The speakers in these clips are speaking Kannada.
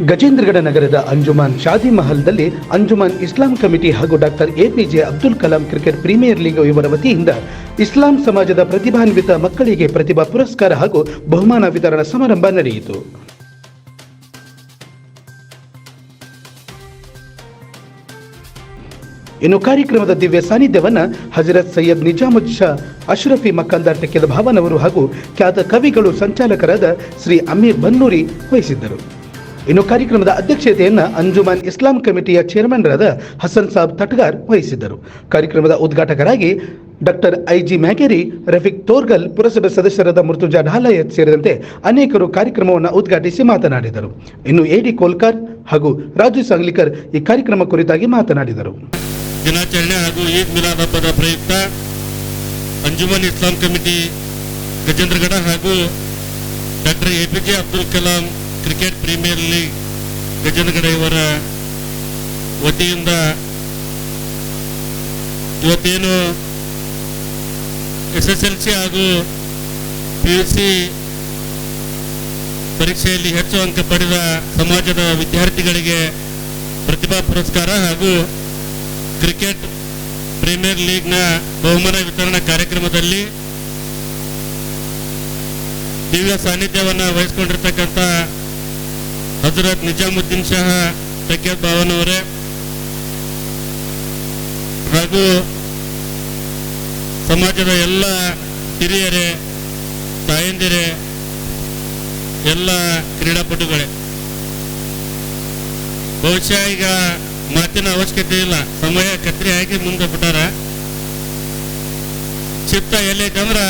ಗಜೇಂದ್ರಗಡ ನಗರದ ಅಂಜುಮಾನ್ ಶಾದಿ ಮಹಲ್ದಲ್ಲಿ ಅಂಜುಮಾನ್ ಇಸ್ಲಾಂ ಕಮಿಟಿ ಹಾಗೂ doctor APJ Abdul Kalam cricket premier league ಇವರ ವತಿಯಿಂದ ಇಸ್ಲಾಂ ಸಮಾಜದ ಪ್ರತಿಭಾನ್ವಿತ ಮಕ್ಕಳಿಗೆ ಪ್ರತಿಭಾ ಪುರಸ್ಕಾರ ಹಾಗೂ ಬಹುಮಾನ ವಿತರಣಾ ಸಮಾರಂಭ ನಡೆಯಿತು. ಇನ್ನು ಕಾರ್ಯಕ್ರಮದ ದಿವ್ಯ ಸಾನ್ನಿಧ್ಯವನ್ನ ಹಜರತ್ ಸೈಯದ್ ನಿಜಾಮುದ್ ಶಾ, ಅಶ್ರಫಿ ಮಕ್ಕಂದಾರ್ ಟೆಕ್ಕೆದ ಭಾವನವರು ಹಾಗೂ ಖ್ಯಾತ ಕವಿಗಳು ಸಂಚಾಲಕರಾದ ಶ್ರೀ ಅಮೀರ್ ಬನ್ನೂರಿ ವಹಿಸಿದ್ದರು. ಇನ್ನು ಕಾರ್ಯಕ್ರಮದ ಅಧ್ಯಕ್ಷತೆಯನ್ನು ಅಂಜುಮಾನ್ ಇಸ್ಲಾಂ ಕಮಿಟಿಯ ಚೇರ್ಮನ್ರಾದ ಹಸನ್ ಸಾಬ್ ತಟ್ಗಾರ್ ವಹಿಸಿದ್ದರು. ಕಾರ್ಯಕ್ರಮದ ಉದ್ಘಾಟಕರಾಗಿ ಡಾಕ್ಟರ್ ಐಜಿ ಮ್ಯಾಗೇರಿ, ರಫೀಕ್ ತೋರ್ಗಲ್, ಪುರಸಭೆ ಸದಸ್ಯರಾದ ಮೃತುಜಾ ಢಾಲಯತ್ ಸೇರಿದಂತೆ ಅನೇಕರು ಕಾರ್ಯಕ್ರಮವನ್ನು ಉದ್ಘಾಟಿಸಿ ಮಾತನಾಡಿದರು. ಇನ್ನು ಎಡಿ ಕೋಲ್ಕರ್ ಹಾಗೂ ರಾಜು ಸಾಂಗ್ಲಿಕರ್ ಈ ಕಾರ್ಯಕ್ರಮ ಕುರಿತಾಗಿ ಮಾತನಾಡಿದರು. ದಿನಾಚರಣೆ ಹಾಗೂ ಈದ್ ಮಿಲಾದ್ ಹಬ್ಬದ ಪ್ರಯುಕ್ತ ಅಂಜುಮನ್ ಇಸ್ಲಾಂ ಕಮಿಟಿ ಗಜೇಂದ್ರಗಡ ಹಾಗೂ doctor A P J Abdul Kalam cricket premier league Gajanagad ಇವರ ವತಿಯಿಂದ ಇವತ್ತೇನು ಎಸ್ ಎಸ್ ಎಲ್ ಸಿ ಹಾಗೂ ಪಿ ಯು ಸಿ ಪರೀಕ್ಷೆಯಲ್ಲಿ ಹೆಚ್ಚು ಅಂಕ ಪಡೆದ ಸಮಾಜದ ವಿದ್ಯಾರ್ಥಿಗಳಿಗೆ ಪ್ರತಿಭಾ ಪುರಸ್ಕಾರ ಹಾಗೂ ಕ್ರಿಕೆಟ್ ಪ್ರೀಮಿಯರ್ ಲೀಗ್ನ ಬಹುಮಾನ ವಿತರಣಾ ಕಾರ್ಯಕ್ರಮದಲ್ಲಿ ದಿವ್ಯ ಸಾನ್ನಿಧ್ಯವನ್ನು ವಹಿಸಿಕೊಂಡಿರ್ತಕ್ಕಂಥ ಹಜರತ್ ನಿಜಾಮುದ್ದೀನ್ ಶಾಹ ತಕ್ಕೇತ್ ಭಾವನವರೇ ಹಾಗೂ ಸಮಾಜದ ಎಲ್ಲ ಹಿರಿಯರೇ, ತಾಯಂದಿರೇ, ಎಲ್ಲ ಕ್ರೀಡಾಪಟುಗಳೇ. ಬಹುಶಃ ಈಗ ಮಾತಿನ ಅವಶ್ಯಕತೆ ಇಲ್ಲ, ಸಮಯ ಕತ್ರಿ ಹಾಕಿ ಮುಂದೆ ಬಿಟ್ಟಾರ. ಚಿತ್ತ ಎಲ್ಲೈತೆ ಅಂದ್ರ,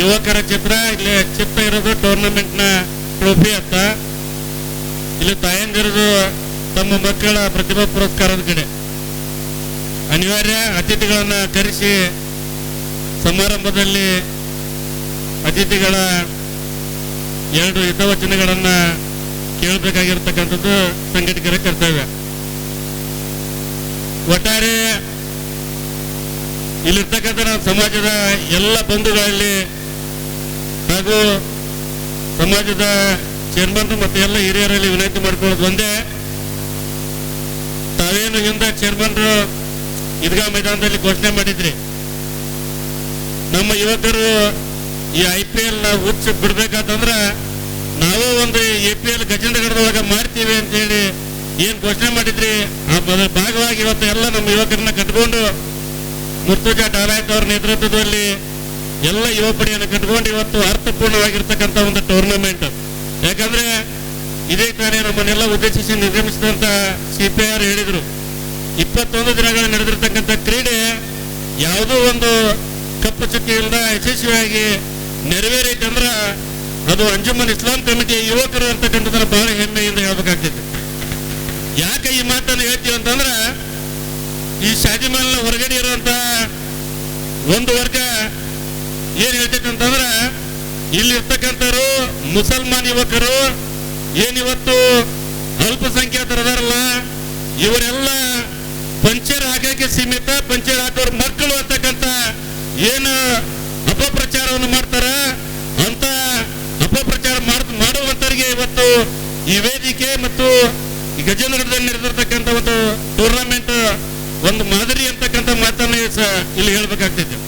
ಯುವಕರ ಚಿತ್ರ, ಇಲ್ಲಿ ಚಿತ್ತ ಇರೋದು ಟೂರ್ನಮೆಂಟ್ನ ಟ್ರೋಫಿ ಅತ್ತ ಇಲ್ಲಿ ತಾಯಂದಿರು ತಮ್ಮ ಮಕ್ಕಳ ಪ್ರತಿಭಾ ಪುರಸ್ಕಾರದ ಕಡೆ ಅನಿವಾರ್ಯ ಅತಿಥಿಗಳನ್ನ ಕರೆಸಿ ಸಮಾರಂಭದಲ್ಲಿ ಅತಿಥಿಗಳ ಎರಡು ಹಿತವಚನಗಳನ್ನ ಕೇಳಬೇಕಾಗಿರ್ತಕ್ಕಂಥದ್ದು ಸಂಘಟಕರ ಕರ್ತವ್ಯ. ಒಟ್ಟಾರೆ ಇಲ್ಲಿರ್ತಕ್ಕಂಥ ನಮ್ಮ ಸಮಾಜದ ಎಲ್ಲ ಬಂಧುಗಳಲ್ಲಿ ಹಾಗೂ ಸಮಾಜದ ಚೇರ್ಮನ್ ಮತ್ತೆ ಎಲ್ಲ ಹಿರಿಯರಲ್ಲಿ ವಿನಂತಿ ಮಾಡ್ಕೊಳ್ಳೋದು ಒಂದೇ. ತಾವೇನು ಹಿಂದೆ ಚೇರ್ಮನ್ರು ಈದ್ಗಾ ಮೈದಾನದಲ್ಲಿ ಘೋಷಣೆ ಮಾಡಿದ್ರಿ. ನಮ್ಮ ಯುವಕರು ಈ ಐ ಪಿ ಎಲ್ ಹುಚ್ಚ ಬಿಡ್ಬೇಕಂತಂದ್ರೆ ನಾವು ಒಂದು ಎ ಪಿ ಎಲ್ ಗಜೇಂದ್ರಗಢದೊಳಗ ಮಾಡ್ತೀವಿ ಅಂತ ಹೇಳಿ ಏನ್ ಘೋಷಣೆ ಮಾಡಿದ್ರಿ? ಮೊದಲ ಭಾಗವಾಗಿ ಇವತ್ತು ಎಲ್ಲ ನಮ್ಮ ಯುವಕರನ್ನ ಕಟ್ಕೊಂಡು ಮುರ್ತುಜಾ ಡಾಲಾಯತ್ ಅವರ ನೇತೃತ್ವದಲ್ಲಿ ಎಲ್ಲ ಯುವ ಪಡೆಯನ್ನು ಕಟ್ಕೊಂಡು ಇವತ್ತು ಅರ್ಥಪೂರ್ಣವಾಗಿರ್ತಕ್ಕಂಥ ಒಂದು ಟೂರ್ನಮೆಂಟ್. ಯಾಕಂದ್ರೆ ಇದೇ ತಾನೇ ನಮ್ಮನ್ನೆಲ್ಲ ಉದ್ದೇಶಿಸಿ ನಿರ್ಗಮಿಸಿದಂತ ಸಿ ಪಿ ಆರ್ ಹೇಳಿದ್ರು. ಇಪ್ಪತ್ತೊಂದು ದಿನಗಳ ನಡೆದಿರ್ತಕ್ಕಂಥ ಕ್ರೀಡೆ ಯಾವುದೋ ಒಂದು ಕಪ್ಪು ಚುಕ್ಕಿಯಿಂದ ಯಶಸ್ವಿಯಾಗಿ ನೆರವೇರೈತಂದ್ರ ಅದು ಅಂಜುಮನ್ ಇಸ್ಲಾಂ ಕಮಿಟಿಯ ಯುವಕರು ಅಂತಕ್ಕಂಥದ್ದನ್ನ ಬಹಳ ಹೆಮ್ಮೆಯಿಂದ ಹೇಳ್ಬೇಕಾಗ್ತೈತಿ. ಯಾಕೆ ಈ ಮಾತನ್ನು ಹೇಳ್ತೀವಿ ಅಂತಂದ್ರ ಈ ಶಾದಿಮಾಲ್ನ ಹೊರಗಡೆ ಇರುವಂತ ಒಂದು ವರ್ಗ ಏನ್ ಹೇಳ್ತೈತೆ ಅಂತಂದ್ರ ಇಲ್ಲಿ ಇರ್ತಕ್ಕಂಥವ್ರು ಮುಸಲ್ಮಾನ್ ಯುವಕರು ಏನಿವತ್ತು ಅಲ್ಪಸಂಖ್ಯಾತರದಾರಲ್ಲ ಇವರೆಲ್ಲ ಪಂಚರ್ ಆಗಕ್ಕೆ ಸೀಮಿತ, ಪಂಚರ್ ಹಾಕೋರ್ ಮಕ್ಕಳು ಅಂತಕ್ಕಂಥ ಏನು ಅಪಪ್ರಚಾರವನ್ನು ಮಾಡ್ತಾರ, ಅಂತ ಅಪಪ್ರಚಾರ ಮಾಡ್- ಮಾಡುವಂತರಿಗೆ ಇವತ್ತು ಈ ವೇದಿಕೆ ಮತ್ತು ಈ ನಡೆದಿರ್ತಕ್ಕಂಥ ಒಂದು ಟೂರ್ನಮೆಂಟ್ ಒಂದು ಮಾದರಿ ಅಂತಕ್ಕಂಥ ಮಾತನ್ನ ಇಲ್ಲಿ ಹೇಳ್ಬೇಕಾಗ್ತೈತೆ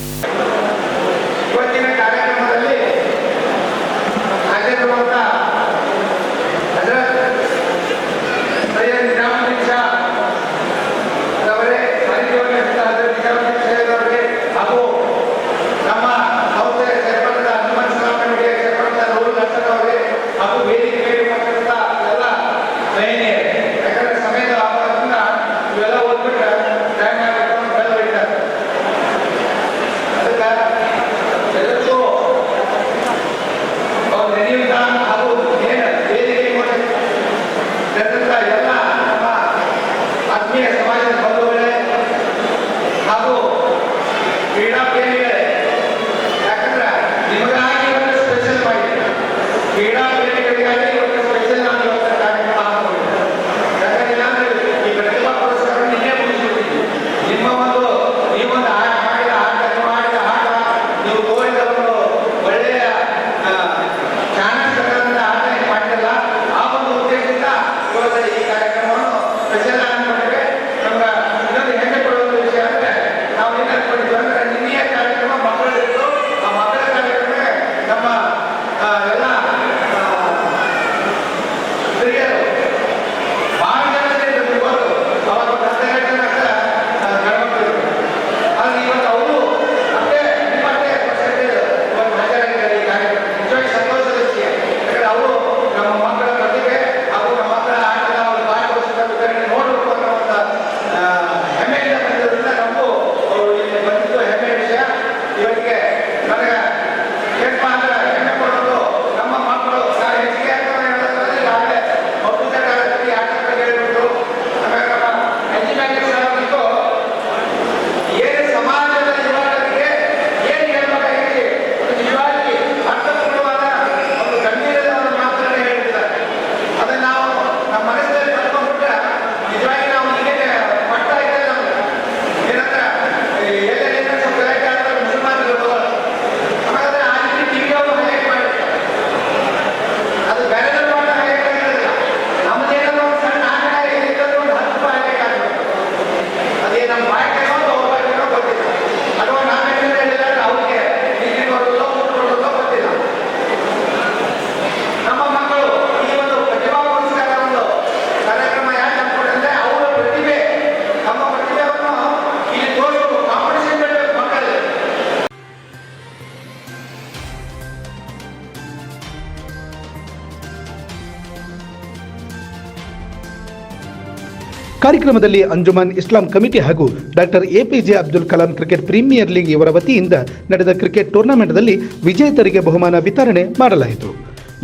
ಕಾರ್ಯಕ್ರಮದಲ್ಲಿ ಅಂಜುಮನ್ ಇಸ್ಲಾಂ ಕಮಿಟಿ ಹಾಗೂ doctor APJ Abdul Kalam cricket premier league ಇವರ ವತಿಯಿಂದ ನಡೆದ ಕ್ರಿಕೆಟ್ ಟೂರ್ನಮೆಂಟ್ನಲ್ಲಿ ವಿಜೇತರಿಗೆ ಬಹುಮಾನ ವಿತರಣೆ ಮಾಡಲಾಯಿತು.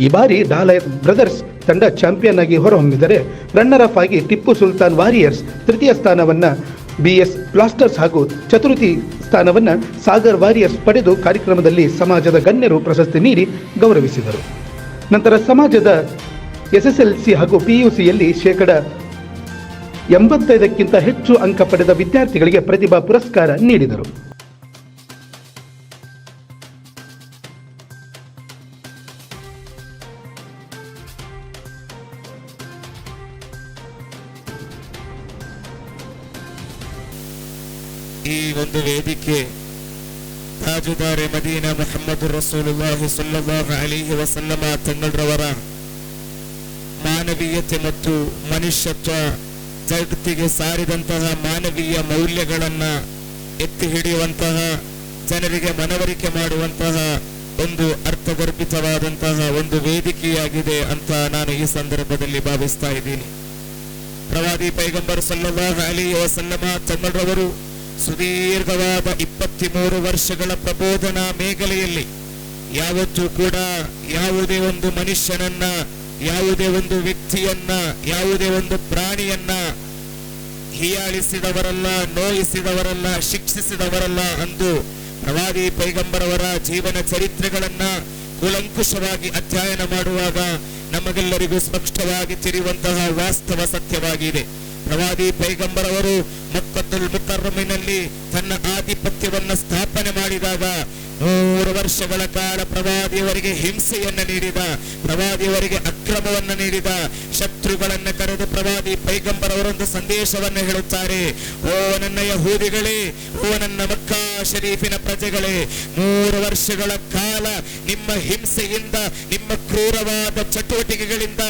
ಈ ಬಾರಿ ಡಾಲಯತ್ ಬ್ರದರ್ಸ್ ತಂಡ ಚಾಂಪಿಯನ್ ಆಗಿ ಹೊರಹೊಮ್ಮಿದರೆ ರನ್ನರ್ ಅಪ್ ಆಗಿ ಟಿಪ್ಪು ಸುಲ್ತಾನ್ ವಾರಿಯರ್ಸ್ ತೃತೀಯ ಸ್ಥಾನವನ್ನ ಬಿಎಸ್ ಬ್ಲಾಸ್ಟರ್ಸ್ ಹಾಗೂ ಚತುರ್ಥಿ ಸ್ಥಾನವನ್ನ ಸಾಗರ್ ವಾರಿಯರ್ಸ್ ಪಡೆದು ಕಾರ್ಯಕ್ರಮದಲ್ಲಿ ಸಮಾಜದ ಗಣ್ಯರು ಪ್ರಶಸ್ತಿ ನೀಡಿ ಗೌರವಿಸಿದರು. ನಂತರ ಸಮಾಜದ ಎಸ್ಎಸ್ಎಲ್ಸಿ ಹಾಗೂ ಪಿಯುಸಿಯಲ್ಲಿ ಶೇಕಡ ಎಂಬತ್ತೈದಕ್ಕಿಂತ ಹೆಚ್ಚು ಅಂಕ ಪಡೆದ ವಿದ್ಯಾರ್ಥಿಗಳಿಗೆ ಪ್ರತಿಭಾ ಪುರಸ್ಕಾರ ನೀಡಿದರು. ಈ ಒಂದು ವೇದಿಕೆ ತಾಜುದಾರೆ ಮದೀನ ಮೊಹಮ್ಮದ್ ರಸೂಲುಲ್ಲಾಹಿ ಸಲ್ಲಲ್ಲಾಹು ಅಲೈಹಿ ವಸಲ್ಲಮ ತಂಗಳ್ರವರ ಮಾನವೀಯತೆ ಮತ್ತು ಮನುಷ್ಯತ್ವ ಜಗತ್ತಿಗೆ ಸಾರಿದಂತಹ ಮಾನವೀಯ ಮೌಲ್ಯಗಳನ್ನ ಎತ್ತಿ ಹಿಡಿಯುವಂತಹ, ಜನರಿಗೆ ಮನವರಿಕೆ ಮಾಡುವಂತಹ ಒಂದು ಅರ್ಥಗರ್ಭಿತವಾದಂತಹ ಒಂದು ವೇದಿಕೆಯಾಗಿದೆ ಅಂತ ನಾನು ಈ ಸಂದರ್ಭದಲ್ಲಿ ಭಾವಿಸ್ತಾ ಇದ್ದೀನಿ. ಪ್ರವಾದಿ ಪೈಗಂಬರ್ ಸಲ್ಲಲ್ಲಾಹು ಅಲಿ ವಸಲ್ಲಮ ತಮ್ಮರವರು ಸುದೀರ್ಘವಾದ ಇಪ್ಪತ್ತ್ಮೂರು ವರ್ಷಗಳ ಪ್ರಬೋಧನಾ ಮೇಘಲೆಯಲ್ಲಿ ಯಾವತ್ತೂ ಕೂಡ ಯಾವುದೇ ಒಂದು ಮನುಷ್ಯನನ್ನ ಯಾವುದೇ ಒಂದು ವ್ಯಕ್ತಿಯನ್ನ, ಯಾವುದೇ ಒಂದು ಪ್ರಾಣಿಯನ್ನ ಹೀಯಾಳಿಸಿದವರಲ್ಲ, ನೋಯಿಸಿದವರಲ್ಲ, ಶಿಕ್ಷಿಸಿದವರಲ್ಲ ಅಂದು ಪ್ರವಾದಿ ಪೈಗಂಬರವರ ಜೀವನ ಚರಿತ್ರೆಗಳನ್ನ ಕೂಲಂಕುಷವಾಗಿ ಅಧ್ಯಯನ ಮಾಡುವಾಗ ನಮಗೆಲ್ಲರಿಗೂ ಸ್ಪಷ್ಟವಾಗಿ ತಿಳಿಯುವಂತಹ ವಾಸ್ತವ ಸತ್ಯವಾಗಿದೆ. ಪ್ರವಾದಿ ಪೈಗಂಬರವರು ಮಕ್ಕತ್ತುಲ್ ಮುಕರ್ರಮಿನಲ್ಲಿ ತನ್ನ ಆಧಿಪತ್ಯವನ್ನ ಸ್ಥಾಪನೆ ಮಾಡಿದಾಗ ನೂರು ವರ್ಷಗಳ ಕಾಲ ಪ್ರವಾದಿಯವರಿಗೆ ಹಿಂಸೆಯನ್ನ ನೀಡಿದ ಪ್ರವಾದಿಯವರಿಗೆ ಅಕ್ರಮವನ್ನ ನೀಡಿದ ಶತ್ರುಗಳನ್ನ ಕರೆದು ಪ್ರವಾದಿ ಪೈಗಂಬರವರೊಂದು ಸಂದೇಶವನ್ನ ಹೇಳುತ್ತಾರೆ. ಓ ನನ್ನ ಯಹೂದಿಗಳೇ, ಓ ನನ್ನ ಮಕ್ಕಾ ಶರೀಫಿನ ಪ್ರಜೆಗಳೇ, ನೂರು ವರ್ಷಗಳ ಕಾಲ ನಿಮ್ಮ ಹಿಂಸೆಯಿಂದ, ನಿಮ್ಮ ಕ್ರೂರವಾದ ಚಟುವಟಿಕೆಗಳಿಂದ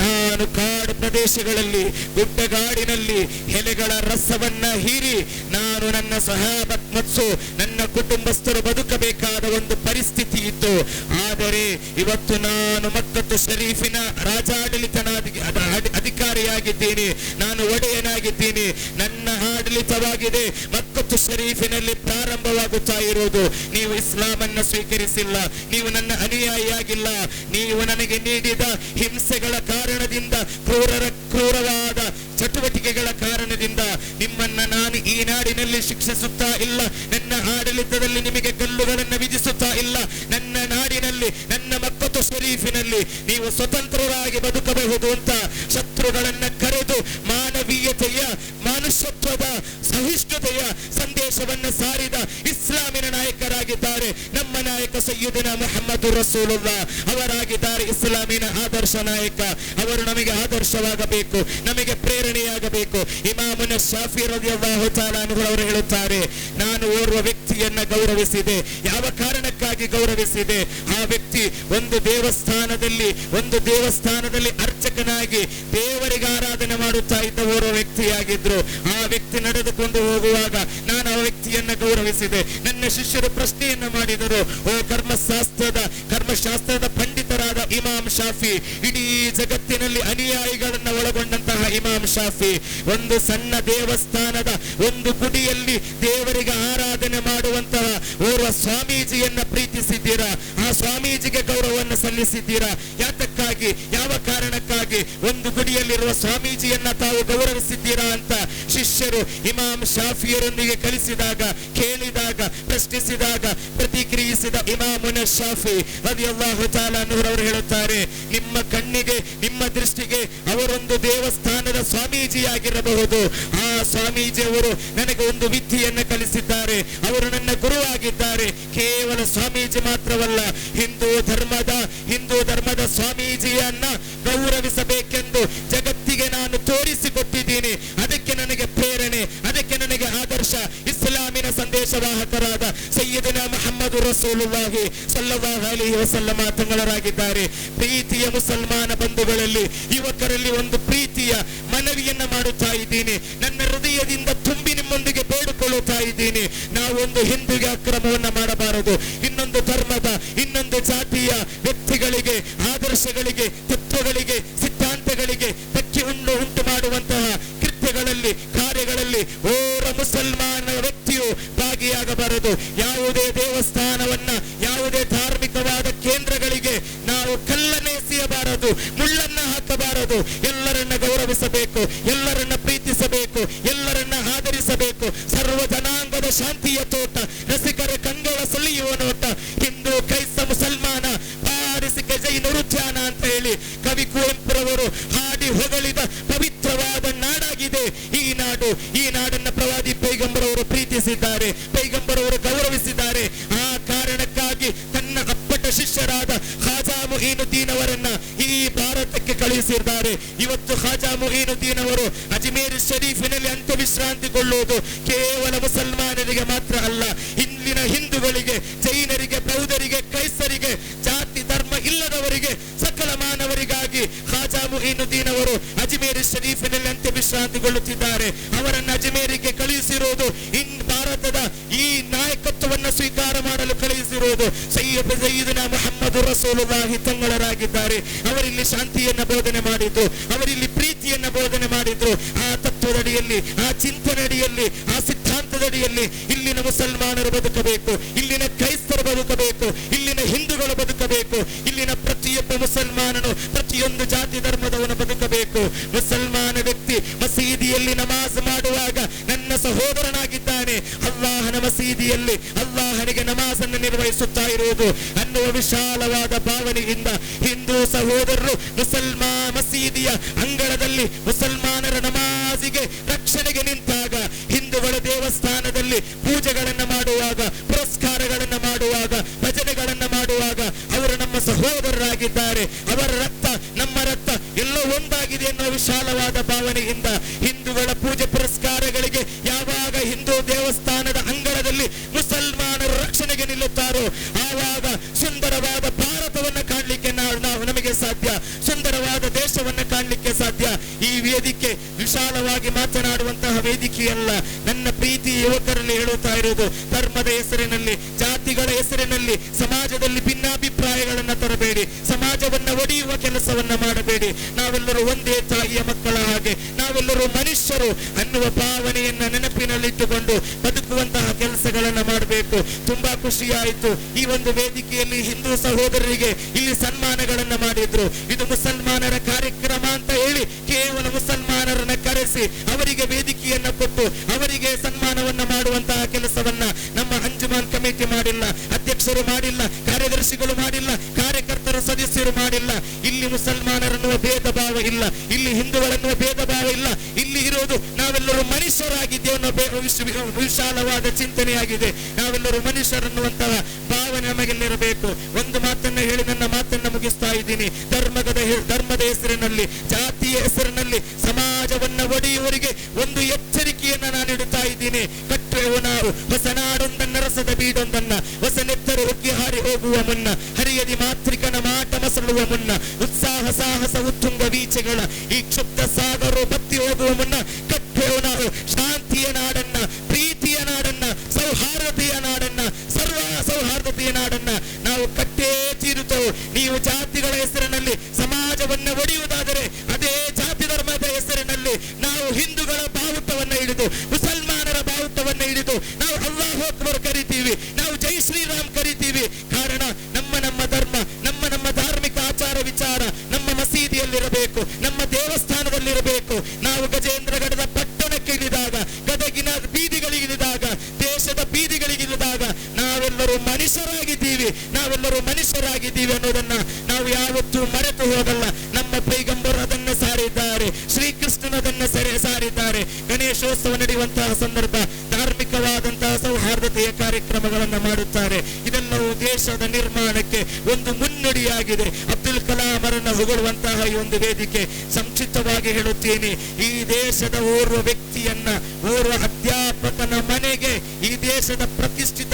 ನಾನು ಕಾಡು ಪ್ರದೇಶಗಳಲ್ಲಿ, ಗುಡ್ಡಗಾಡಿನಲ್ಲಿ ಎಲೆಗಳ ರಸವನ್ನ ಹೀರಿ ನಾನು ನನ್ನ ಸಹಾಬತ್ ಮತ್ತು ನನ್ನ ಕುಟುಂಬಸ್ಥರು ಬದುಕಬೇಕಾದ ಒಂದು ಪರಿಸ್ಥಿತಿ ಇತ್ತು. ಆದರೆ ಇವತ್ತು ನಾನು ಮಕ್ಕತ್ತು ಶರೀಫಿನ ರಾಜಾಡಳಿತ ಅಧಿ- ಅಧಿಕಾರಿಯಾಗಿದ್ದೀನಿ. ನಾನು ಒಡೆಯನಾಗಿದ್ದೀನಿ. ನನ್ನ ಆಡಳಿತವಾಗಿದೆ. ಮಕ್ಕತ್ತು ಶರೀಫಿನಲ್ಲಿ ಪ್ರಾರಂಭವಾಗುತ್ತಾ ಇರುವುದು. ನೀವು ಅನ್ನು ಸ್ವೀಕರಿಸಿಲ್ಲ. ನೀವು ನನ್ನ ಅನುಯಾಯಿಯಾಗಿಲ್ಲ. ನೀವು ನನಗೆ ನೀಡಿದ ಹಿಂಸೆಗಳ ಕಾರಣದಿಂದ ಕ್ರೂರರ ಕ್ರೂರವಾದ ಚಟುವಟಿಕೆಗಳ ಕಾರಣದಿಂದ ನಿಮ್ಮನ್ನ ನಾನು ಈ ನಾಡಿನಲ್ಲಿ ಶಿಕ್ಷಿಸುತ್ತಾ ಇಲ್ಲ. ನನ್ನ ಆಡಳಿತದಲ್ಲಿ ನಿಮಗೆ ಕಲ್ಲುಗಳನ್ನು ವಿಧಿಸುತ್ತಾ ಇಲ್ಲ. ನನ್ನ ನಾಡಿನಲ್ಲಿ, ನನ್ನ ಮಕ್ಕತ್ತು ಶರೀಫಿನಲ್ಲಿ ನೀವು ಸ್ವತಂತ್ರರಾಗಿ ಬದುಕಬಹುದು ಅಂತ ಶತ್ರುಗಳನ್ನ ಕರೆದು ಮಾನವೀಯತೆಯ, ಮನುಷ್ಯತ್ವದ ಸಹಿಷ್ಣುತೆಯ ಸಂದೇಶವನ್ನ ಸಾರಿದ ಇಸ್ಲಾಮಿನ ನಾಯಕರಾಗಿದ್ದಾರೆ. ನಮ್ಮ ನಾಯಕ ಸಯ್ಯದಿನ ಮೊಹಮ್ಮದ್ ರಸೂಲುಲ್ಲಾ ಅವರಾಗಿದ್ದಾರೆ ಇಸ್ಲಾಮಿನ ಆದರ್ಶ ನಾಯಕ, ಅವರು ನಮಗೆ ಆದರ್ಶವಾಗಬೇಕು, ನಮಗೆ ಪ್ರೇರಣೆಯಾಗಬೇಕು. ಇಮಾಮನ ತಾಲಾ ಅವರು ಹೇಳುತ್ತಾರೆ, ನಾನು ಓರ್ವ ವ್ಯಕ್ತಿಯನ್ನ ಗೌರವಿಸಿದೆ. ಯಾವ ಕಾರಣಕ್ಕಾಗಿ ಗೌರವಿಸಿದೆ? ಆ ವ್ಯಕ್ತಿ ಒಂದು ದೇವಸ್ಥಾನದಲ್ಲಿ ಒಂದು ದೇವಸ್ಥಾನದಲ್ಲಿ ಅರ್ಚಕನಾಗಿ ದೇವರಿಗೆ ಆರಾಧನೆ ಮಾಡುತ್ತಾ ಇದ್ದ ಓರ್ವ ವ್ಯಕ್ತಿಯಾಗಿದ್ರು. ಆ ವ್ಯಕ್ತಿ ನಡೆದುಕೊಂಡು ಹೋಗುವಾಗ ನಾನು ಆ ವ್ಯಕ್ತಿಯನ್ನ ಗೌರವಿಸಿದೆ. ನನ್ನ ಶಿಷ್ಯರು ಪ್ರಶ್ನೆಯನ್ನು ಮಾಡಿದರು, ಓ, ಕರ್ಮಶಾಸ್ತ್ರದ ಕರ್ಮಶಾಸ್ತ್ರದ ಶಾಫಿ, ಇಡೀ ಜಗತ್ತಿನಲ್ಲಿ ಅನುಯಾಯಿಗಳನ್ನ ಒಳಗೊಂಡಂತಹ ಇಮಾಮ್ ಶಾಫಿ, ಒಂದು ಸಣ್ಣ ದೇವಸ್ಥಾನದ ಒಂದು ಗುಡಿಯಲ್ಲಿ ದೇವರಿಗೆ ಆರಾಧನೆ ಮಾಡುವಂತಹ ಓರ್ವ ಸ್ವಾಮೀಜಿಯನ್ನ ಪ್ರೀತಿಸಿದ್ದೀರಾ? ಆ ಸ್ವಾಮೀಜಿಗೆ ಗೌರವವನ್ನು ಸಲ್ಲಿಸಿದ್ದೀರಾ? ಯಾತಕ್ಕಾಗಿ, ಯಾವ ಕಾರಣಕ್ಕಾಗಿ ಒಂದು ಗುಡಿಯಲ್ಲಿರುವ ಸ್ವಾಮೀಜಿಯನ್ನ ತಾವು ಗೌರವಿಸಿದ್ದೀರಾ ಅಂತ ಶಿಷ್ಯರು ಇಮಾಮ್ ಶಾಫಿಯರೊಂದಿಗೆ ಕಲಿಸಿದಾಗ, ಕೇಳಿದಾಗ, ಪ್ರಶ್ನಿಸಿದಾಗ, ಪ್ರತಿಕ್ರಿಯಿಸಿದ ಇಮಾಮುನ ಶಾಫಿ ಅವರು ಹೇಳುತ್ತಾರೆ, ನಿಮ್ಮ ಕಣ್ಣಿಗೆ, ನಿಮ್ಮ ದೃಷ್ಟಿಗೆ ಅವರೊಂದು ದೇವಸ್ಥಾನದ ಸ್ವಾಮೀಜಿಯಾಗಿರಬಹುದು. ಆ ಸ್ವಾಮೀಜಿಯವರು ನನಗೆ ಒಂದು ವಿದ್ಯೆಯನ್ನು ಕಲಿಸಿದ್ದಾರೆ. ಅವರು ನನ್ನ ಗುರುವಾಗಿದ್ದಾರೆ. ಕೇವಲ ಸ್ವಾಮೀಜಿ ಮಾತ್ರವಲ್ಲ, ಹಿಂದೂ ಧರ್ಮದ ಹಿಂದೂ ಧರ್ಮದ ಸ್ವಾಮೀಜಿಯನ್ನ ಗೌರವಿಸಬೇಕೆಂದು ಜಗತ್ತಿಗೆ ನಾನು ತೋರಿಸಿಕೊಟ್ಟಿದ್ದೀನಿ ಆದರ್ಶ ಇಸ್ಲಾಮಿನ ಸಂದೇಶವಾಹಕರಾದ ಸೈಯದಿನ ಮೊಹಮ್ಮದ್ ರಸೂಲುಲ್ಲಾಹಿ ಸಲ್ಲಲ್ಲಾಹು ಅಲೈಹಿ ವಸಲ್ಲಮ ತಂಗಳರಾಗಿದ್ದಾರೆ ಪ್ರೀತಿಯ ಮುಸಲ್ಮಾನ ಬಂಧುಗಳಲ್ಲಿ ಯುವಕರಲ್ಲಿ ಒಂದು ಪ್ರೀತಿಯ ಮನವಿಯನ್ನ ಮಾಡುತ್ತಾ ಇದ್ದೀನಿ ನನ್ನ ಹೃದಯದಿಂದ ತುಂಬಿ ನಿಮ್ಮೊಂದಿಗೆ ಬೇಡಿಕೊಳ್ಳುತ್ತಾ ಇದ್ದೀನಿ ನಾವೊಂದು ಹಿಂದೂಗೆ ಅಕ್ರಮವನ್ನ ಮಾಡಬಾರದು ಇನ್ನೊಂದು ಧರ್ಮದ ಇನ್ನೊಂದು ಜಾತಿಯ ವ್ಯಕ್ತಿಗಳಿಗೆ ಆದರ್ಶಗಳಿಗೆ ತತ್ವಗಳಿಗೆ ಸಿದ್ಧಾಂತಗಳಿಗೆ ಧಕ್ಕೆ ಉಂಟು ಉಂಟು ಮಾಡುವಂತಹ ಕಾರ್ಯಗಳಲ್ಲಿ ಓರ ಮುಸಲ್ಮಾನ ವ್ಯಕ್ತಿಯು ಭಾಗಿಯಾಗಬಾರದು. ಯಾವುದೇ ದೇವಸ್ಥಾನವನ್ನ, ಯಾವುದೇ ಧಾರ್ಮಿಕವಾದ ಕೇಂದ್ರಗಳಿಗೆ ನಾವು ಕಲ್ಲನ್ನೆಸೆಯಬಾರದು ಮುಳ್ಳನ್ನ ಹಾಕಬಾರದು. ಎಲ್ಲರನ್ನ ಗೌರವಿಸಬೇಕು, ಎಲ್ಲರನ್ನ ಪ್ರೀತಿಸಬೇಕು, ಎಲ್ಲರನ್ನ ಆಧರಿಸಬೇಕು ಸರ್ವ ಜನಾಂಗದ ಶಾಂತಿಯ ತೋಟ, ರಸ ಅಂತ್ಯ ವಿಶ್ರಾಂತಿಗೊಳ್ಳುತ್ತಿದ್ದಾರೆ. ಅವರನ್ನು ಅಜ್ಮೇರಿಗೆ ಕಳುಹಿಸಿರುವುದು ಇನ್ ಭಾರತದ ಈ ನಾಯಕತ್ವವನ್ನು ಸ್ವೀಕಾರ ಮಾಡಲು ಕಳುಹಿಸಿರುವುದು. ಸೈಯದ್ ಮೊಹಮ್ಮದ್ ರಸೋಲುಲ್ಲಾಹಿ ತಂಗಳರಾಗಿದ್ದಾರೆ ಅವರಿಲ್ಲಿ ಶಾಂತಿಯನ್ನು ಬೋಧನೆ ಮಾಡಿ ಮುಸಲ್ಮಾ ಮಸೀದಿಯ ಅಂಗಳದಲ್ಲಿ ಮುಸಲ್ಮಾನರ ನಮಾಜಿಗೆ ರಕ್ಷಣೆಗೆ ನಿಂತಾಗ, ಹಿಂದೂಗಳ ದೇವಸ್ಥಾನದಲ್ಲಿ ಪೂಜೆಗಳನ್ನು ಮಾಡುವಾಗ, ಪುರಸ್ಕಾರಗಳನ್ನು ಮಾಡುವಾಗ, ಭಜನೆಗಳನ್ನು ಮಾಡುವಾಗ ಅವರು ನಮ್ಮ ಸಹೋದರರಾಗಿದ್ದಾರೆ. ಅವರ ರಕ್ತ ನಮ್ಮ ರಕ್ತ ಎಲ್ಲೋ ಒಂದಾಗಿದೆ ಎನ್ನುವ ವಿಶಾಲವಾದ ಭಾವನೆಯಿಂದ ಅಲ್ಲ ನನ್ನ ಪ್ರೀತಿ ಯುವಕರಲ್ಲಿ ಹೇಳುತ್ತಾ ಇರುವುದು, ಧರ್ಮದ ಹೆಸರಿನಲ್ಲಿ, ಜಾತಿಗಳ ಹೆಸರಿನಲ್ಲಿ, ಸಮಾಜದಲ್ಲಿ ಭಿನ್ನಾಭಿಪ್ರಾಯಗಳನ್ನು ತರಬೇಡಿ, ಸಮಾಜವನ್ನು ಒಡೆಯುವ ಕೆಲಸವನ್ನ ಮಾಡಬೇಡಿ. ನಾವೆಲ್ಲರೂ ಒಂದೇ ತಾಯಿಯ ಮಕ್ಕಳ ಹಾಗೆ, ನಾವೆಲ್ಲರೂ ಮನುಷ್ಯರು ಅನ್ನುವ ಭಾವನೆಯನ್ನ ನೆನಪಿನಲ್ಲಿಟ್ಟುಕೊಂಡು ಬದುಕುವಂತಹ ಕೆಲಸಗಳನ್ನು ಮಾಡಬೇಕು. ತುಂಬಾ ಖುಷಿಯಾಯಿತು. ಈ ಒಂದು ವೇದಿಕೆಯಲ್ಲಿ ಹಿಂದೂ ಸಹೋದರರಿಗೆ ಇಲ್ಲಿ ಸನ್ಮಾನಗಳನ್ನು ಭಾವನೆ ನಮಗೆಲ್ಲಿರಬೇಕು. Now, Jai ಓರ್ವ ಅಧ್ಯಾಪಕನ ಮನೆಗೆ ಈ ದೇಶದ ಪ್ರತಿಷ್ಠಿತ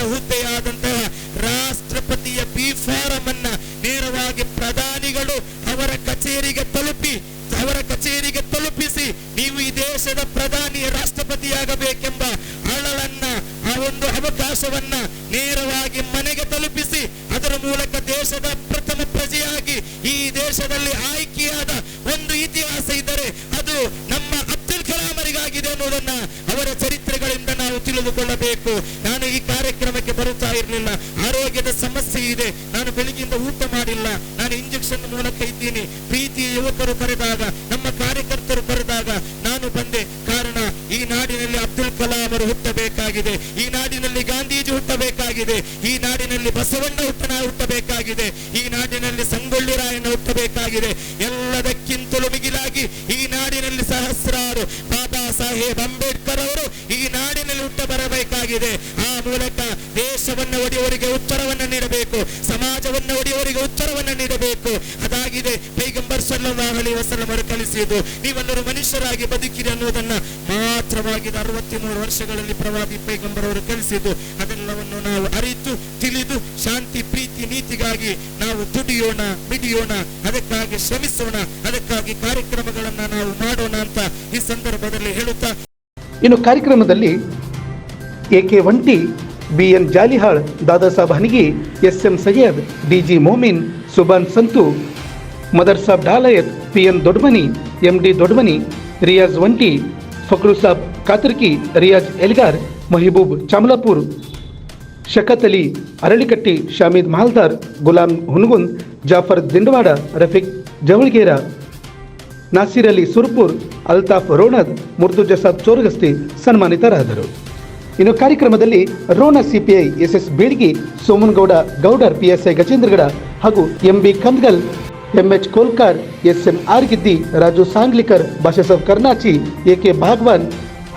ವರ್ಷಗಳಲ್ಲಿ ಪ್ರವಾದಿ ಪೈಗಂಬರ್ ಅವರು ಕಲಿಸಿದ್ದು, ಅದೆಲ್ಲವನ್ನು ನಾವು ಅರಿತು, ತಿಳಿದು, ಶಾಂತಿ, ಪ್ರೀತಿ, ನೀತಿಗಾಗಿ ನಾವು ದುಡಿಯೋಣ, ಮಿಡಿಯೋಣ, ಅದಕ್ಕಾಗಿ ಶ್ರಮಿಸೋಣ, ಅದಕ್ಕಾಗಿ ಕಾರ್ಯಕ್ರಮಗಳನ್ನ ನಾವು ಮಾಡೋಣ ಅಂತ ಈ ಸಂದರ್ಭದಲ್ಲಿ ಹೇಳುತ್ತಾ. ಇನ್ನು ಕಾರ್ಯಕ್ರಮದಲ್ಲಿ A K Onti, B N Jalihal Dada Sab Hanigi, S M Syed D G Momin Subhan Santu, Madar Sab Dalayat P N Dodmani, M D Dodmani, Riyaz Onti, ಫಕ್ರು Sab Katarki Riyaz Elgar, Mahiboob Chamalapur, Shakat Ali, Aralikatti Shamid Mahaldar, Ghulam Hungund, Jafar Dindawad, Rafiq ಜವಳಗೇರ, Nasir Ali Surpur, Altaf ರೋಣದ್ ಮುರ್ದುಜಸಾಬ್ Choragasti ಸನ್ಮಾನಿತರಾದರು. ಇನ್ನು ಕಾರ್ಯಕ್ರಮದಲ್ಲಿ Ron CPI S S Bedgi Somanagouda Goudar PSI Gajendragad ಹಾಗೂ MB Kandgal, MH Kolkar S M Argiddi, Raju Sanglikar Bashasab Karnachi AK Bhagwan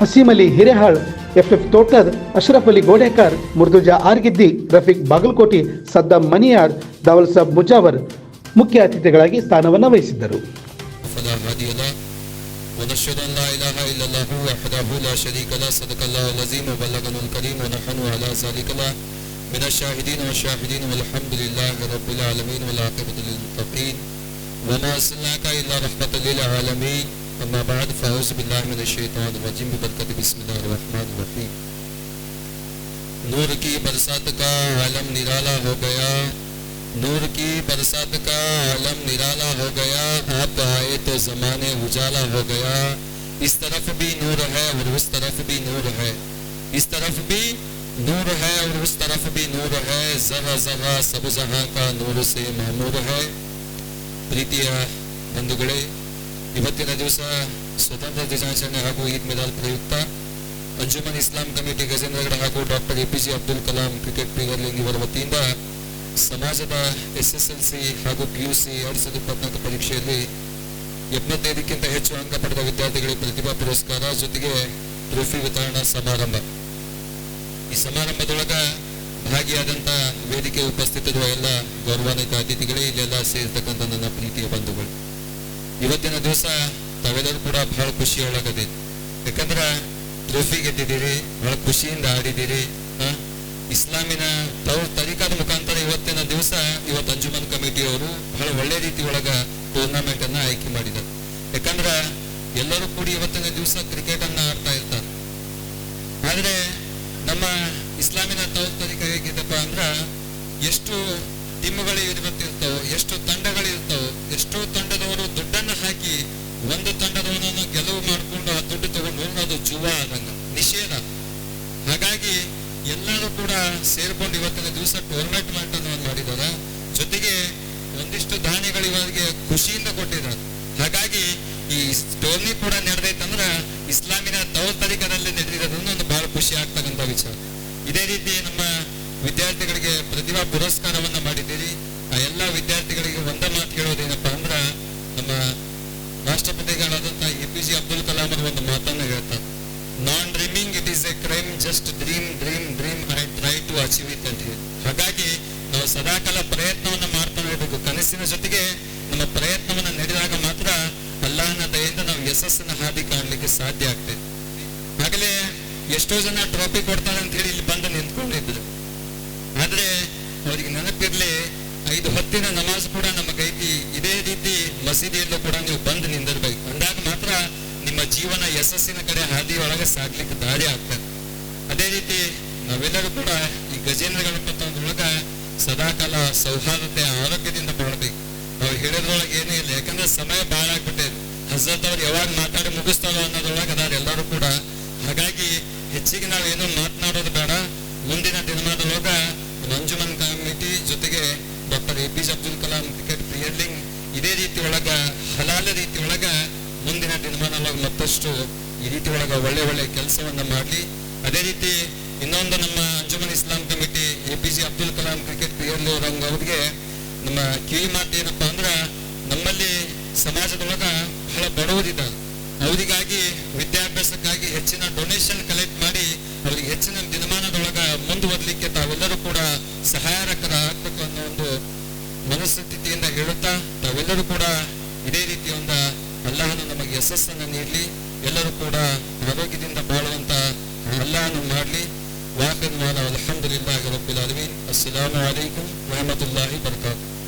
Hashim Ali ಹಿರೇಹಾಳ್ ಎಫ್ಎಫ್ Totad Ashraf Ali Godekar Murtuja Argiddi Rafiq Bagalkoti Saddam Maniyar Dawal Sab Mujawar ಮುಖ್ಯ ಅತಿಥಿಗಳಾಗಿ ಸ್ಥಾನವನ್ನು ವಹಿಸಿದ್ದರು فلا هادي له ونشهد ان لا اله الا الله وحده لا شريك له صدق الله العظيم وبلغنا الكريم ونحن على ذلك له من الشاهدين والشاهدين والحمد لله رب العالمين والعاقبة للمتقين وما ارسلناك الا رحمة للعالمين اما بعد فاعوذ باللہ من الشیطان الرجیم ببرکت بسم اللہ الرحمن الرحیم نور کی برسات کا عالم نرالا ہو گیا۔ نور کی برسات کا عالم نرالا ہو گیا۔ آپ آئے تو زمانے اجالا ہو گیا۔ اس طرف بھی نور ہے اور اس طرف بھی نور ہے۔ اس طرف بھی نور ہے اور اس طرف بھی نور ہے۔ ذرا ذرا سب جہاں کا نور سے محمور ہے۔ پریتیا بندگڑے ಇವತ್ತಿನ ದಿವಸ ಸ್ವತಂತ್ರ ದಿನಾಚರಣೆ ಹಾಗೂ ಈದ್ ಮಿಲಾದ್ ಪ್ರಯುಕ್ತ ಅಂಜುಮನ್ ಇಸ್ಲಾಂ ಕಮಿಟಿ ಗಜೇಂದ್ರಗಡ ಹಾಗೂ doctor A P J Abdul Kalam cricket premier league ಇವರ ವತಿಯಿಂದ ಸಮಾಜದ ಎಸ್ ಎಸ್ ಎಲ್ ಸಿ ಹಾಗೂ ಪಿ ಯು ಸಿ ಎರಡ್ ಸಾವಿರದ ಇಪ್ಪತ್ನಾಲ್ಕು ಪರೀಕ್ಷೆಯಲ್ಲಿ ಎಪ್ಪತ್ತೈದಕ್ಕಿಂತ ಹೆಚ್ಚು ಅಂಕ ಪಡೆದ ವಿದ್ಯಾರ್ಥಿಗಳಿಗೆ ಪ್ರತಿಭಾ ಪುರಸ್ಕಾರ, ಜೊತೆಗೆ ಟ್ರೋಫಿ ವಿತರಣಾ ಸಮಾರಂಭ. ಈ ಸಮಾರಂಭದೊಳಗ ಭಾಗಿಯಾದಂತ ವೇದಿಕೆ ಉಪಸ್ಥಿತರುವ ಎಲ್ಲ ಗೌರವಾನ್ವಿತ ಅತಿಥಿಗಳೇ ಇಲ್ಲೆಲ್ಲ ಸೇರ್ತಕ್ಕಂಥ ನನ್ನ ಪ್ರೀತಿಯ ಬಂಧುಗಳು. ಇವತ್ತಿನ ದಿವಸ ತಾವೆಲ್ಲರೂ ಕೂಡ ಬಹಳ ಖುಷಿಯೊಳಗದೆ ಯಾಕಂದ್ರ ಟ್ರೋಫಿ ಗೆದ್ದಿದ್ದೀರಿ, ಬಹಳ ಖುಷಿಯಿಂದ ಆಡಿದ್ದೀರಿ? ಇಸ್ಲಾಮಿನ ತವ್ರ ತರೀಕಾದ ಮುಖಾಂತರ ಇವತ್ತಿನ ದಿವಸ ಇವತ್ತು ಅಂಜುಮನ್ ಕಮಿಟಿಯವರು ಬಹಳ ಒಳ್ಳೆ ರೀತಿ ಒಳಗ ಟೂರ್ನಮೆಂಟ್ ಅನ್ನ ಆಯ್ಕೆ ಮಾಡಿದ್ದಾರೆ ಯಾಕಂದ್ರ ಎಲ್ಲರೂ ಕೂಡಿ ಇವತ್ತಿನ ದಿವಸ ಕ್ರಿಕೆಟ್ ಅನ್ನ ಆಡ್ತಾ ಇರ್ತಾರೆ ಆದ್ರೆ ನಮ್ಮ ಇಸ್ಲಾಮಿನ ತೌರ್ ತರೀಕ ಹೇಗಿದೆಪ್ಪ ಅಂದ್ರ ಎಷ್ಟು ಟೀಮ್ಗಳು ಇವತ್ತಿರ್ತಾವ, ಎಷ್ಟು ತಂಡಗಳು ಇರ್ತಾವ, ಎಷ್ಟೋ ತಂಡದವರು ಜುವ ಆದಂಗ ನಿಷೇಧ. ಹಾಗಾಗಿ ಎಲ್ಲರೂ ಕೂಡ ಸೇರ್ಕೊಂಡು ಇವತ್ತಿನ ದಿವಸ ಟೂರ್ನಮೆಂಟ್ ಅನ್ನು ಮಾಡಿದ್ದಾರೆ? ಜೊತೆಗೆ ಒಂದಿಷ್ಟು ದಾನಿಗಳು ಇವರಿಗೆ ಖುಷಿಯಿಂದ ಕೊಟ್ಟಿದ್ದಾರೆ. ಹಾಗಾಗಿ ಈ ಟೋರ್ನಿ ಕೂಡ ನಡೆದೈತಂದ್ರ ಇಸ್ಲಾಮಿನ ತೌರ್ ತರೀಕದಲ್ಲಿ ನಡೆದಿರೋದ್ರಿಂದ ಒಂದು ಬಹಳ ಖುಷಿ ಆಗ್ತಕ್ಕಂಥ ವಿಚಾರ. ಇದೇ ರೀತಿ ನಮ್ಮ ವಿದ್ಯಾರ್ಥಿಗಳಿಗೆ ಪ್ರತಿಭಾ ಪುರಸ್ಕಾರವನ್ನ ಮಾಡಿದ್ದೀರಿ. ಆ ಎಲ್ಲ ವಿದ್ಯಾರ್ಥಿಗಳಿಗೆ ಒಂದ ಮಾತು ಹೇಳೋದೇನಪ್ಪಾ ಅಂದ್ರ ನಮ್ಮ ರಾಷ್ಟ್ರಪತಿಗಳಾದಂತ A P J Abdul Kalam ಅವರು ಒಂದು ಮಾತನ್ನ ಹೇಳ್ತಾರೆ non dreaming it is a crime just dream dream dream try to achieve it ಅಂತ ಹೇಳಿ ಹಾಗಾಗಿ ನಾವು ಸದಾಕಾಲ ಪ್ರಯತ್ನವನ್ನ ಮಾಡ್ತಾ ಇರಬೇಕು. ಕನಸಿನ ಜೊತೆಗೆ ನಮ್ಮ ಪ್ರಯತ್ನವನ್ನ ನಡೆದಾಗ ಮಾತ್ರ ಅಲ್ಲಾಹನ ದಯೆಯಿಂದ ನಾವು ಯಶಸ್ಸನ್ನು ಹಾದಿ ಕಾಣಲಿಕ್ಕೆ ಸಾಧ್ಯ ಆಗ್ತದೆ. ಆಗಲೇ ಎಷ್ಟೋ ಜನ ಟ್ರೋಫಿ ಕೊಡ್ತಾರೆ ಅಂತ ಹೇಳಿ ಇಲ್ಲಿ ಬಂದು ನಿಂತ್ಕೊಂಡಿದ್ರು ಆದ್ರೆ ಅವರಿಗೆ ನೆನಪಿರ್ಲಿ, ಐದು ಹೊತ್ತಿನ ನಮಾಜ್ ಕೂಡ ನಮ್ಮ ಕೈತಿ ಇದೇ ರೀತಿ ಮಸೀದಿಯಲ್ಲೂ ಕೂಡ ನೀವು ಬಂದು ನಿಂದಿರ್ಬೇಕು. ಅಂದಾಗ ಮಾತ್ರ ನಿಮ್ಮ ಜೀವನ ಯಶಸ್ಸಿನ ಕಡೆ ಹಾದಿಯೊಳಗೆ ಸಾಗ್ಲಿಕ್ಕೆ ದಾರಿ ಆಗ್ತದೆ. ರೀತಿ ನಾವೆಲ್ಲರೂ ಕೂಡ ಈ ಗಜೇಂದ್ರ ಗಣಪತಿ ಸದಾಕಾಲ ಸೌಹಾರ್ದತೆ, ಆರೋಗ್ಯದಿಂದ ಬಾಳ್ಬೇಕು. ನಾವು ಹೇಳಿದ್ರೊಳಗೆ ಏನೂ ಇಲ್ಲ, ಯಾಕಂದ್ರೆ ಸಮಯ ಬಾಳ ಆಗ್ಬಿಟ್ಟೈತಿ ಹಜರತ್ ಅವ್ರು ಯಾವಾಗ ಮಾತಾಡಿ ಮುಗಿಸ್ತಾರೋ ಅನ್ನೋದ್ರೊಳಗೆ ಅದಾರ ಎಲ್ಲರೂ ಕೂಡ. ಹಾಗಾಗಿ ಹೆಚ್ಚಿಗೆ ನಾವು ಏನು ಮಾತನಾಡೋದು ಬೇಡ. ಮುಂದಿನ ದಿನಮಾನದೊಳಗ ಮಂಜುಮನ್ ಕಮಿಟಿ ಜೊತೆಗೆ doctor A P J Abdul Kalam cricket premier league ಇದೇ ರೀತಿ ಒಳಗ, ಹಲಾಲ ರೀತಿ ಒಳಗ ಮುಂದಿನ ದಿನಮಾನದೊಳಗೆ ಮತ್ತಷ್ಟು ಈ ರೀತಿ ಒಳಗ ಒಳ್ಳೆ ಒಳ್ಳೆ ಕೆಲಸವನ್ನ ಮಾಡಲಿ. ಅದೇ ರೀತಿ ಇನ್ನೊಂದು ನಮ್ಮ Anjuman Islam committee, A P J Abdul Kalam cricket player ರಂಗ್ ಅವ್ರಿಗೆ ನಮ್ಮ ಕಿವಿ ಮಾತು ಏನಪ್ಪಾ ಅಂದ್ರ ನಮ್ಮಲ್ಲಿ ಸಮಾಜದೊಳಗ ಬಹಳ ಬಡವರಿದ್ದಾರೆ ಅವರಿಗಾಗಿ ವಿದ್ಯಾಭ್ಯಾಸಕ್ಕಾಗಿ ಹೆಚ್ಚಿನ ಡೊನೇಷನ್ ಕಲೆಕ್ಟ್ ಮಾಡಿ ಅವರಿಗೆ ಹೆಚ್ಚಿನ ದಿನಮಾನದೊಳಗ ಮುಂದುವರಲಿಕ್ಕೆ ತಾವೆಲ್ಲರೂ ಕೂಡ ಸಹಾಯಕರ ಆಗ್ಬೇಕು ಅನ್ನೋ ಒಂದು ಮನಸ್ಥಿತಿಯಿಂದ ಹೇಳುತ್ತಾ ತಾವೆಲ್ಲರೂ ಕೂಡ ಇದೇ ರೀತಿಯ ಒಂದು ಅಲ್ಲಹನು ನಮಗೆ ಯಶಸ್ಸನ್ನು ನೀಡಲಿ. ಎಲ್ಲರೂ ಕೂಡ ಆರೋಗ್ಯದಿಂದ رمضان الماضي وآخر معنا الحمد لله رب العالمين. السلام عليكم ورحمة الله وبركاته.